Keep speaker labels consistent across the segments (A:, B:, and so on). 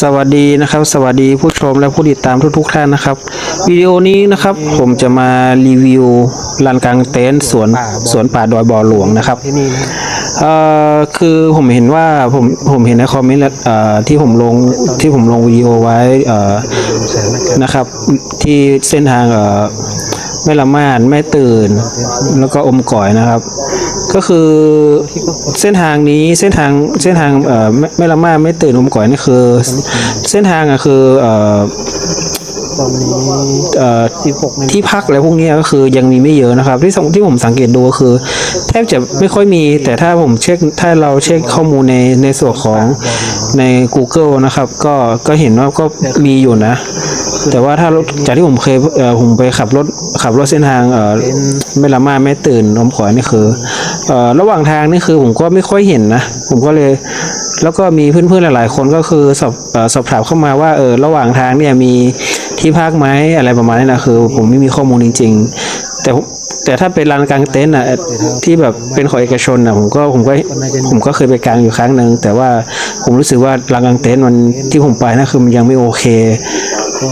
A: สวัสดีนะครับ สวัสดีผู้ชมและผู้ติดตามทุกๆท่านนะครับวิดีโอนี้นะครับผมจะมารีวิวลานกลางเต็นท์สวนสวนป่าดอยบ่อหลวงนะครับเอ่อคือผมเห็นว่าผมผมเห็นในคอมเมนต์เอ่อที่ผมลงที่ผมลงวิดีโอไว้เอ่อ
B: แสนะครับ
A: นะครับที่เส้นทางเอ่อ แม่ละม่านแม่ตื่น แล้วก็อมก่อยนะครับ ก็คือเส้นทางนี้เส้นทางเส้นทางเอ่อแม่ละม่านแม่ตื่นอมก่อยนี่คือ เส้นทางอะคือเอ่อ
B: ตอนนี้
A: เอ่อ
B: สิบหกใน
A: ที่พักอะไรพวกเนี้ยก็คือยังมีไม่เยอะนะครับ ที่สที่ผมสังเกตดูก็คือ แทบจะไม่ค่อยมี แต่ถ้าผมเช็คถ้าเราเช็คข้อมูลในในส่วนของใน Google นะครับ ก็ก็เห็นว่าก็มีอยู่นะ แต่ว่าถ้ารถจากที่ผมเคยเอ่อผมไปขับรถขับรถเส้นทางเอ่อไม่ละมาไม่ตื่นอมขอยนี่คือเอ่อระหว่างทางนี่คือผมก็ไม่ค่อยเห็นนะ ผมก็เลยแล้วก็มีเพื่อนๆหลาย ๆ คนก็คือสอบเอ่อสอบถามเข้ามาว่าเออระหว่างทางเนี่ยมี ที่พักไหมอะไรประมาณนี้นะคือ ผมไม่มีข้อมูลจริง ๆ แต่ผมแต่ถ้าเป็นลานกลางเต็นท์อะที่แบบเป็นของเอกชนอะผมก็ผมก็ผมก็เคยไปกลางอยู่ครั้งหนึ่งแต่ว่าผมรู้สึกว่าลานกลางเต็นท์มันที่ผมไปนะคือมันยังไม่โอเค
B: ก็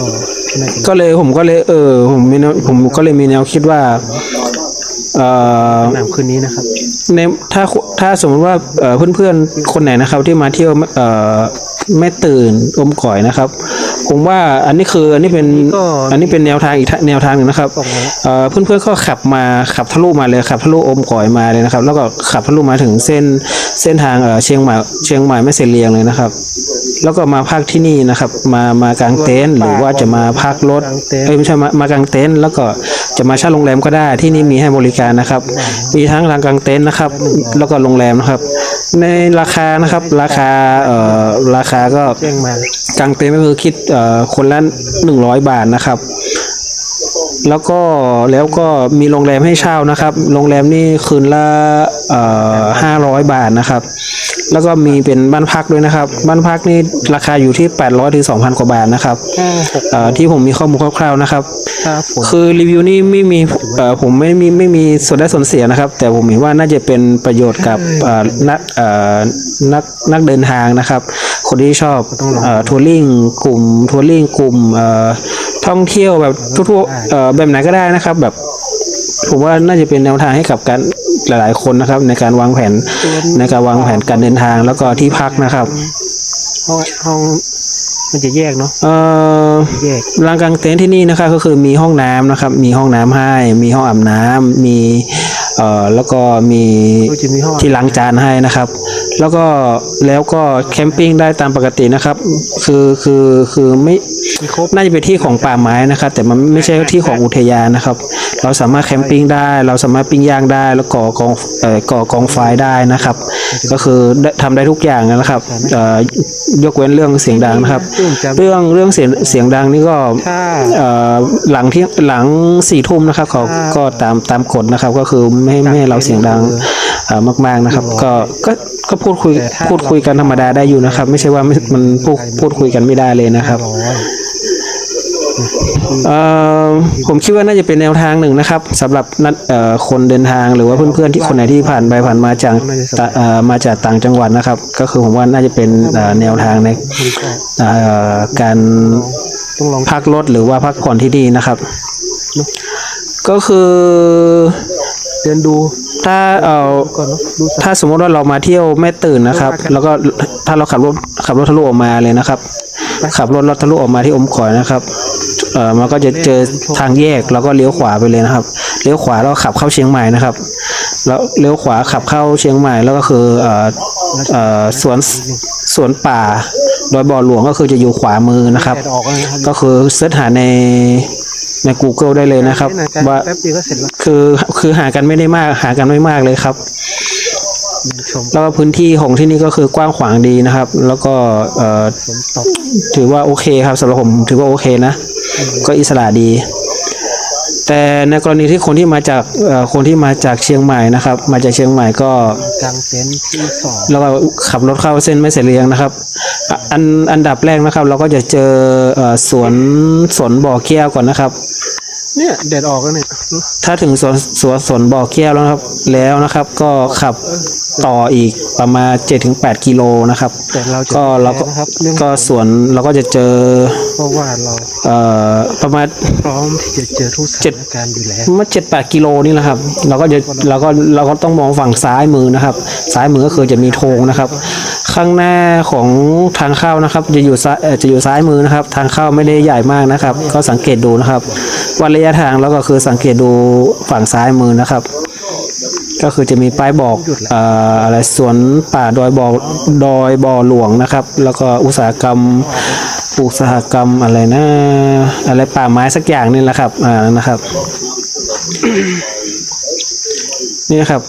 B: น่าจะ
A: ก็เลยผมก็เลยเออ ผมมีแนวผมก็เลยมีแนวคิดว่าเอ่อ
B: นำคืนนี้นะครับ
A: ในถ้าถ้าสมมติว่าเอ่อเพื่อนๆคนไหนนะครับที่มาเที่ยวเอ่อ ไม่ตื่นอมก่อยนะครับ ผมว่าอันนี้คืออันนี้เป็นอันนี้เป็นแนวทางอีกทะแนวทางหนึ่งนะครับ
B: บอกแล้ว
A: เอ่อเพื่อนๆก็ขับมาขับทะลุมาเลยขับทะลุอมก่อยมาเลยนะครับ แล้วก็ขับทะลุมาถึงเส้นเส้นทางเอ่อเชียงใหม่เชียงใหม่แม่เสลียงเลยนะครับ แล้วก็มาพักที่นี่นะครับ มามากางเต็นท์หรือว่าจะมาพักรถเอ้ยไม่ใช่มามากางเต็นท์แล้วก็จะมาเช่าโรงแรมก็ได้ที่นี่มีให้บริการนะครับ มีทั้งลานกางเต็นท์นะครับ แล้วก็โรงแรมนะครับ ในราคานะครับ ราคาเอ่อราคาก็
B: จ้งมากา
A: งเต็นท์ก็คือคิดเอ่อคนละหนึ่งร้อยบาทนะครับ แล้วก็แล้วก็มีโรงแรมให้เช่านะครับ โรงแรมนี่คืนละเอ่อห้าร้อยบาทนะครับ แล้วก็มีเป็นบ้านพักด้วยนะครับ บ้านพักนี่ราคาอยู่ที่ 800ถึง2,000 กว่าบาทนะครับ
B: ห้าหก
A: เอ่อที่ผมมีข้อมูลคร่าวๆนะครับ
B: ถ้าฝน
A: คือรีวิวนี่ไม่มีเอ่อผมไม่มีไม่มีส่วนได้ส่วนเสียนะครับ แต่ผมเห็นว่าน่าจะเป็นประโยชน์กับเอ่อนักเอ่อนักนักเดินทางนะครับ คนที่ชอบเอ่อทัวริงกลุ่มทัวริงกลุ่มเอ่อท่องเที่ยวแบบทั่วๆเอ่อแบบไหนก็ได้นะครับ แบบผมว่าน่าจะเป็นแนวทางให้กับการ หลาย ๆ คนนะครับ ในการวางแผนในการวางแผนการเดินทางแล้วก็ที่พักนะครับ
B: ห้องห้องมันจะแยกเนาะ
A: เอ่อ
B: แยก
A: ลานกลางเต็นท์ที่นี่นะครับก็คือมีห้องน้ำนะครับ มีห้องน้ำให้ มีห้องอาบน้ำมี เอ่อแล้วก็มี
B: ก็จะมีห้อง
A: ที่ล้างจานให้นะครับ แล้วก็แล้วก็แคมปิ้งได้ตามปกตินะครับ คือคือคือไม่
B: มีครบ
A: น่าจะเป็นที่ของป่าไม้นะครับ แต่มันไม่ใช่ที่ของอุทยานนะครับ เราสามารถแคมปิ้งได้ เราสามารถปิ้งย่างได้ แล้วก่อกองเอ่อก่อกองไฟได้นะครับ ก็คือได้ทำได้ทุกอย่างนะครับเอ่อยกเว้นเรื่องเสียงดังนะครับ
B: ซึ่งจะ
A: เรื่องเรื่องเสียงเสียงดังนี่ก็
B: ถ้า
A: เอ่อหลังที่หลังสี่ทุ่มนะครับเขาก็ตามตามกฎนะครับก็คือไม่ให้ไม่ให้เราเสียงดังเอ่อมาก ๆนะครับ ก็ก็ก็พูดคุยพูดคุยกันธรรมดาได้อยู่นะครับ ไม่ใช่ว่าไม่มันพูดพูดคุยกันไม่ได้เลยนะครับ
B: ร้อย
A: เอ่อผมคิดว่าน่าจะเป็นแนวทางหนึ่งนะครับสำหรับนัดเอ่อคนเดินทางหรือว่าเพื่อนๆที่คนไหนที่ผ่านไปผ่านมาจากตะเอ่อมาจากต่างจังหวัดนะครับ ก็คือผมว่าน่าจะเป็นเอ่อแนวทางใน
B: มันก็
A: เอ่อการ
B: ต้องลอง
A: พักรถหรือว่าพักผ่อนที่ดีนะครับ ก็คือ
B: เดินดู
A: ถ้าเอ่อ
B: ก่อนเนาะดูสัก
A: ถ้าสมมติว่าเรามาเที่ยวแม่ตื่นนะครับ แล้วก็ถ้าเราขับรถขับรถทะลุออกมาเลยนะครับ ขับรถรถทะลุออกมาที่อมก่อยนะครับเอ่อมันก็จะเจอทางแยกแล้วก็เลี้ยวขวาไปเลยนะครับเลี้ยวขวาแล้วขับเข้าเชียงใหม่นะครับ แล้วเลี้ยวขวาขับเข้าเชียงใหม่แล้วก็คือเอ่อเอ่อสวนสวนป่าดอยบ่อหลวงก็คือจะอยู่ขวามือนะครับ
B: แดดออกแล้วนะครับ
A: ก็คือเสิร์ชหาใน ใน Google ได้เลยนะครับ
B: แค่ไหน
A: ว่า
B: แป๊บเดียวก็เสร็จแล้ว
A: คือคือหากันไม่ได้มาก หากันไม่มากเลยครับ
B: เดินชม
A: แล้วก็พื้นที่ของที่นี่ก็คือกว้างขวางดีนะครับ แล้วก็เอ่อ
B: ฝนตก
A: ถือว่าโอเคครับสำหรับผมถือว่าโอเคนะ ก็อิสระดี แต่ในกรณีที่คนที่มาจากเอ่อคนที่มาจากเชียงใหม่นะครับ มาจากเชียงใหม่ก็
B: กลางเต็นท์ที่สอง
A: แล้วก็ขับรถเข้าเส้นไม่เสลียงนะครับอะอันอันดับแรกนะครับ เราก็จะเจอเอ่อสวนสวนบ่อแก้วก่อนนะครับ
B: เนี่ยแดดออกแล้วเนี่ย
A: ถ้าถึงสวนสวนสวนบ่อแก้วแล้วนะครับ แล้วนะครับ ก็ขับต่ออีกประมาณ7-8กิโลนะครับ
B: แต่เราจะ
A: ก็เราก็
B: แพ้นะครับเรื่อง
A: ก็สวนเราก็จะเจอ
B: เพราะว่าเรา
A: เอ่อประมาณ
B: พร้อมที่จะเจอทุกสถานการณ์อยู่แล้ว
A: มาเจ็ดแปดกิโลนี่แหละครับ เราก็จะเราก็เราก็ต้องมองฝั่งซ้ายมือนะครับ ซ้ายมือก็คือจะมีโธงนะครับ ข้างหน้าของทางเข้านะครับ จะอยู่ซ้ายเอ่อจะอยู่ซ้ายมือนะครับ ทางเข้าไม่ได้ใหญ่มากนะครับ ก็สังเกตดูนะครับ วัดระยะทางแล้วก็คือสังเกตดูฝั่งซ้ายมือนะครับ ก็คือจะมีป้ายบอกเอ่ออะไรสวนป่าดอยบ่อดอยบ่อหลวงนะครับ แล้วก็อุตสาหกรรมอุตสาหกรรมอะไรนะอะไรป่าไม้สักอย่างนี่แหละครับอ่านะครับ นี่นะครับ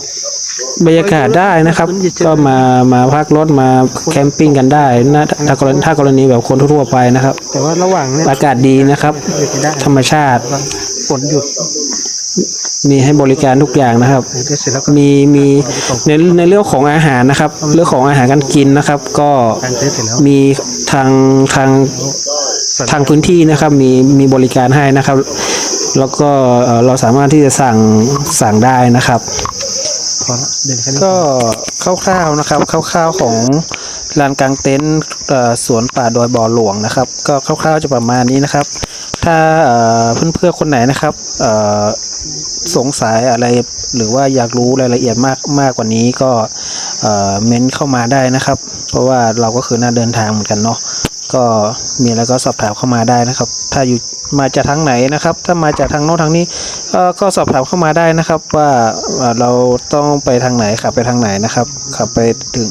A: บรรยากาศได้นะครับ ก็มามาพักรถมาแคมปิ้งกันได้นะถ้ากรณีถ้ากรณีแบบคนทั่วๆไปนะครับ
B: แต่ว่าระหว่างเนี่ย
A: อากาศดีนะครับ
B: จะได้
A: ธรรมชาติ
B: ฝนหยุด
A: มีให้บริการทุกอย่างนะครับ
B: เสร็จแล้วก็
A: มีมีในในเรื่องของอาหารนะครับ เรื่องของอาหารการกินนะครับ ก็
B: การเทสเสร็จแล้ว
A: มีทางทางทางพื้นที่นะครับ มีมีบริการให้นะครับ แล้วก็เอ่อเราสามารถที่จะสั่งสั่งได้นะครับ
B: พอละเดินแค่นี้
A: ก็คร่าวๆนะครับคร่าวๆของลานกลางเต็นท์สวนป่าดอยบ่อหลวงนะครับ ก็คร่าวๆจะประมาณนี้นะครับ ถ้าเอ่อเพื่อนๆคนไหนนะครับสงสัยอะไรหรือว่าอยากรู้รายละเอียดมากมากกว่านี้ก็เม้นเข้ามาได้นะครับ เพราะว่าเราก็คือหน่าเดินทางเหมือนกันเนาะก็มีอะไรก็สอบถามเข้ามาได้นะครับ ถ้าอยู่มาจากทางไหนนะครับ ถ้ามาจากทางโน้นทางนี้ ก็สอบถามเข้ามาได้นะครับว่าเราต้องไปทางไหนขับไปทางไหนนะครับขับไปถึง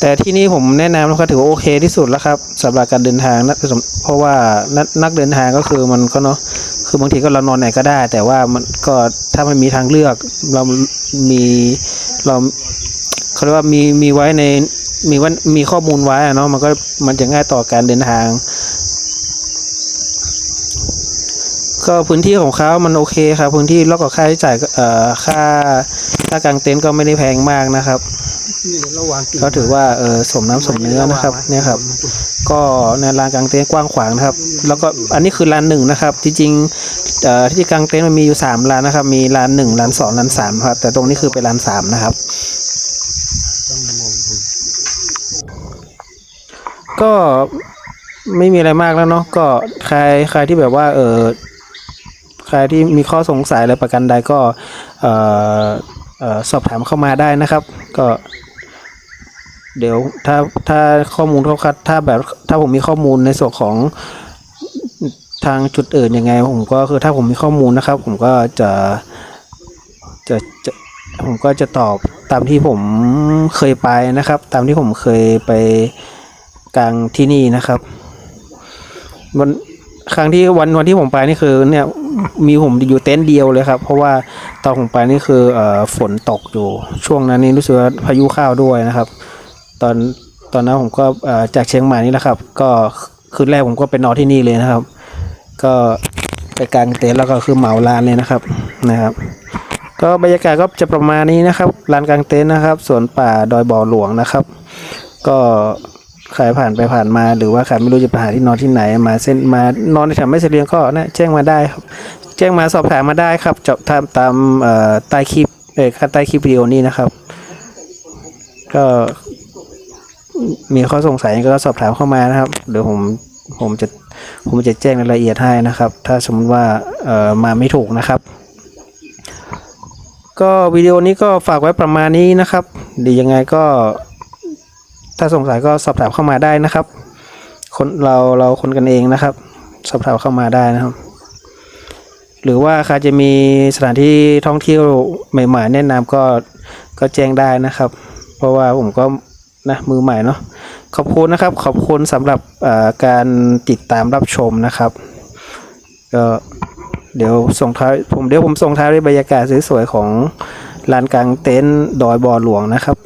A: แต่ที่นี่ผมแนะนำนะครับถือว่าโอเคที่สุดแล้วครับสำหรับการเดินทางนะเพราะว่านักนักเดินทางก็คือมันก็เนาะคือบางทีก็เรานอนไหนก็ได้ แต่ว่ามันก็ถ้ามันมีทางเลือกเรามีเราเขาเรียกว่ามีมีไว้ในมีว่ามีข้อมูลไว้อะเนาะมันก็มันจะง่ายต่อการเดินทาง ก็พื้นที่ของเขามันโอเคครับ พื้นที่แล้วก็ค่าใช้จ่ายก็เอ่อค่าค่ากางเต็นท์ก็ไม่ได้แพงมากนะครับ
B: นี่ระหว่างกิ่ง
A: ก็ถือว่าเออสมน้ำสมเนื้อนะครับเนี่ยครับ ก็ในลานกางเต็นท์กว้างขวางนะครับ แล้วก็อันนี้คือลานหนึ่งนะครับที่จริงเอ่อที่กางเต็นท์มันมีอยู่สามลานนะครับ มีลานหนึ่งลานสองลานสามครับ แต่ตรงนี้คือเป็นลานสามนะครับ ก็ไม่มีอะไรมากแล้วเนาะก็ใครใครที่แบบว่าเออ ใครที่มีข้อสงสัยอะไรประกันใดก็สอบถามเข้ามาได้นะครับ ก็ เดี๋ยวถ้าถ้าข้อมูลเขาคัดถ้าแบบถ้าผมมีข้อมูลในส่วนของทางจุดอื่นยังไง ผมก็คือถ้าผมมีข้อมูลนะครับ ผมก็จะจะจะผมก็จะตอบตามที่ผมเคยไปนะครับ ตามที่ผมเคยไปกลางที่นี่นะครับวันครั้งที่วันวันที่ผมไปนี่คือเนี่ย มีผมอยู่เต็นท์เดียวเลยครับ เพราะว่าตอนผมไปนี่คือเอ่อฝนตกอยู่ ช่วงนั้นนี่รู้สึกว่าพายุเข้าด้วยนะครับ ตอนตอนนั้นผมก็เอ่อจากเชียงใหม่นี่แหละครับ ก็คืนแรกผมก็ไปนอนที่นี่เลยนะครับ ก็ไปกางเต็นท์แล้วก็คือเหมาลานเลยนะครับนะครับ ก็บรรยากาศก็จะประมาณนี้นะครับลานกางเต็นท์นะครับสวนป่าดอยบ่อหลวงนะครับ ก็ ใครผ่านไปผ่านมา หรือว่าใครไม่รู้จะไปหาที่นอนที่ไหน มาเส้นมานอนในแถวไม่เสลียงก็นะแจ้งมาได้ครับ แจ้งมาสอบถามมาได้ครับจะตามตามเอ่อใต้คลิปเอ่อใต้คลิปวิดีโอนี้นะครับ ก็มีข้อสงสัยก็สอบถามเข้ามานะครับเดี๋ยวผมผมจะผมจะแจ้งรายละเอียดให้นะครับ ถ้าสมมติว่าเอ่อมาไม่ถูกนะครับ ก็วิดีโอนี้ก็ฝากไว้ประมาณนี้นะครับดียังไงก็ ถ้าสงสัยก็สอบถามเข้ามาได้นะครับ คนเราเราคนกันเองนะครับ สอบถามเข้ามาได้นะครับ หรือว่าใครจะมีสถานที่ท่องเที่ยวใหม่ ๆ แนะนำก็ก็แจ้งได้นะครับ เพราะว่าผมก็นะมือใหม่เนาะขอบคุณนะครับ ขอบคุณสำหรับการติดตามรับชมนะครับก็เดี๋ยวส่งท้ายผมเดี๋ยวผมส่งท้ายด้วยบรรยากาศสวยๆของลานกลางเต็นท์ดอยบ่อหลวงนะครับ